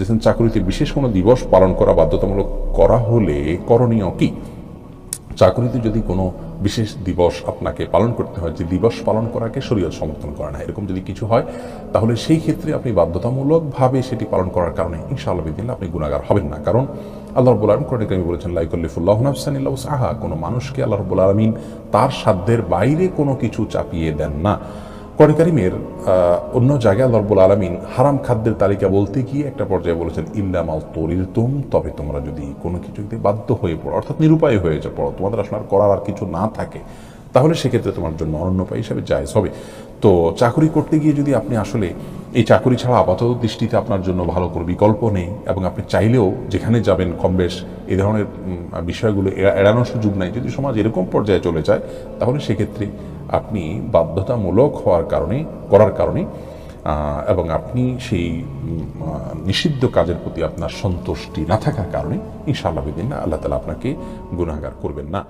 যেখানে চাকরিতে বিশেষ কোনো দিবস পালন করা, বাধ্যতামূলক করা হলে করণীয় কি? চাকরিতে যদি কোনো বিশেষ দিবস আপনাকে পালন করতে হয়, যে দিবস পালন করাকে শরীয়ত সমর্থন করে না, এরকম যদি কিছু হয়, তাহলে সেই ক্ষেত্রে আপনি বাধ্যতামূলকভাবে সেটি পালন করার কারণে ইনশাআল্লাহ বিদিল্লা আপনি গুণাগার হবেন না। কারণ আল্লাহ রব্বুল আলম কোরআন বলেছেন লাইকুল্লিফুল্লাহ নাফসানিল্লাহ আহা কোনো মানুষকে আল্লাহ রব্বুল আলমিন তার সাধ্যের বাইরে কোনো কিছু চাপিয়ে দেন না। কোরআন কারিমের অন্য জায়গায় আল্লাহ রব্বুল আলমিন হারাম খাদ্যের তালিকা বলতে গিয়ে একটা পর্যায়ে বলেছেন ইল্লামাল তরির তুম তবে তোমরা যদি কোনো কিছুতে বাধ্য হয়ে পড়ো, অর্থাৎ নিরুপায় হয়ে যা পড়ো, তোমাদের আসলে আর করার আর কিছু না থাকে, তাহলে সেক্ষেত্রে তোমার জন্য অনন্যপায় হিসাবে জায়জ হবে। তো চাকরি করতে গিয়ে যদি আপনি আসলে এই চাকরি ছাড়া আপাতত দৃষ্টিতে আপনার জন্য ভালো কোনো বিকল্প নেই, এবং আপনি চাইলেও যেখানে যাবেন কম বেশ এই ধরনের বিষয়গুলো এড়া- এড়ানোর সুযোগ নাই, যদি সমাজ এরকম পর্যায়ে চলে যায়, তাহলে সেক্ষেত্রে আপনি বাধ্যতামূলক হওয়ার কারণে, করার কারণে এবং আপনি সেই নিষিদ্ধ কাজের প্রতি আপনার সন্তুষ্টি না থাকার কারণে, ইনশাআল্লাহ বিদিন আল্লাহ তালা আপনাকে গুণাগার করবেন না।